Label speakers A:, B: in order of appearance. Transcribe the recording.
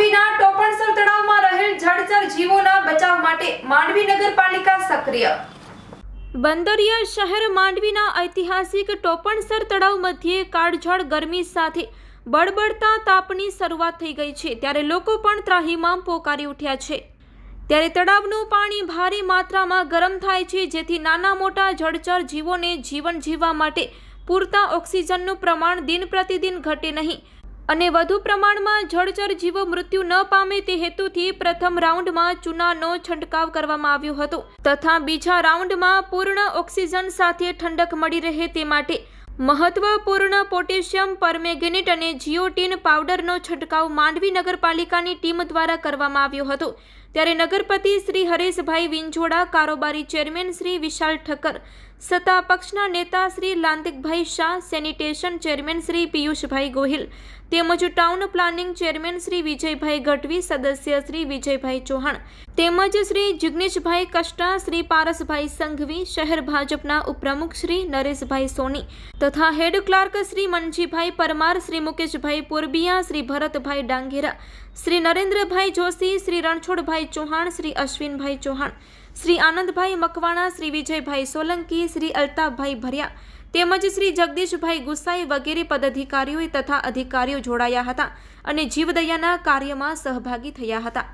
A: માંડવીના ટોપણસર તળાવમાં રહેલ જળચર જીવોના બચાવ માટે માંડવી નગરપાલિકા સક્રિય.
B: બંદરિયા શહેર માંડવીના ઐતિહાસિક ટોપણસર તળાવ મધ્યે કાળઝાળ ગરમી સાથે બળબડતા તાપની શરૂઆત થઈ ગઈ છે, ત્યારે લોકો પણ ત્રાહીમામ પોકારી ઉઠ્યા છે. ત્યારે તળાવનું પાણી ભારે માત્રામાં ગરમ થાય છે, જેથી નાના મોટા જળચર જીવોને જીવન જીવવા માટે પૂરતા ઓક્સિજનનું પ્રમાણ દિન પ્રતિદિન ઘટે નહીં. અને વધુ પ્રમાણમાં જળચર જીવો મૃત્યુ ન પામે તે હેતુથી પ્રથમ રાઉન્ડમાં ચૂનાનો છંટકાવ કરવામાં આવ્યો હતો. તથા બીજા રાઉન્ડમાં પૂર્ણ ઓક્સિજન સાથે ઠંડક મળી રહે તે માટે મહત્વપૂર્ણ પોટેશિયમ, પરમેગેનેટ અને જીઓટીન પાવડરનો છંટકાવ માંડવી નગરપાલિકાની ટીમ દ્વારા કરવામાં આવ્યો હતો. ત્યારે નગરપતિ શ્રી હરેશભાઈ વિંજોડા, કારોબારી ચેરમેન શ્રી વિશાલ ઠક્કર, સત્તા પક્ષના નેતા શ્રી લાંતિકભાઈ શાહ, સેનિટેશન ચેરમેન શ્રી પિયુષભાઈ ગોહિલ તેમજ town planning chairman Shri Vijaybhai Gadhvi, સદસ્ય શ્રી વિજયભાઈ ચૌહાણ તેમજ શ્રી જિગ્નેશભાઈ કષ્ટા, શ્રી પારસભાઈ સંઘવી, શહેર ભાજપના ઉપપ્રમુખ શ્રી નરેશભાઈ સોની તથા હેડ ક્લાર્ક શ્રી મનજીભાઈ પરમાર, શ્રી મુકેશભાઈ પૂર્બિયા, શ્રી ભરતભાઈ ડાંગેરા શ્રી નરેન્દ્રભાઈ જોશી, શ્રી રણછોડભાઈ ચૌહાણ, શ્રી અશ્વિનભાઈ ચૌહાણ, શ્રી આનંદભાઈ મકવાણા, શ્રી વિજયભાઈ સોલંકી, શ્રી અલ્તાફભાઈ ભર્યા તેમજ શ્રી જગદીશભાઈ ગુસાઈ વગેરે પદાધિકારીઓ તથા અધિકારીઓ જોડાયા હતા અને જીવદયાના કાર્યમાં સહભાગી થયા હતા.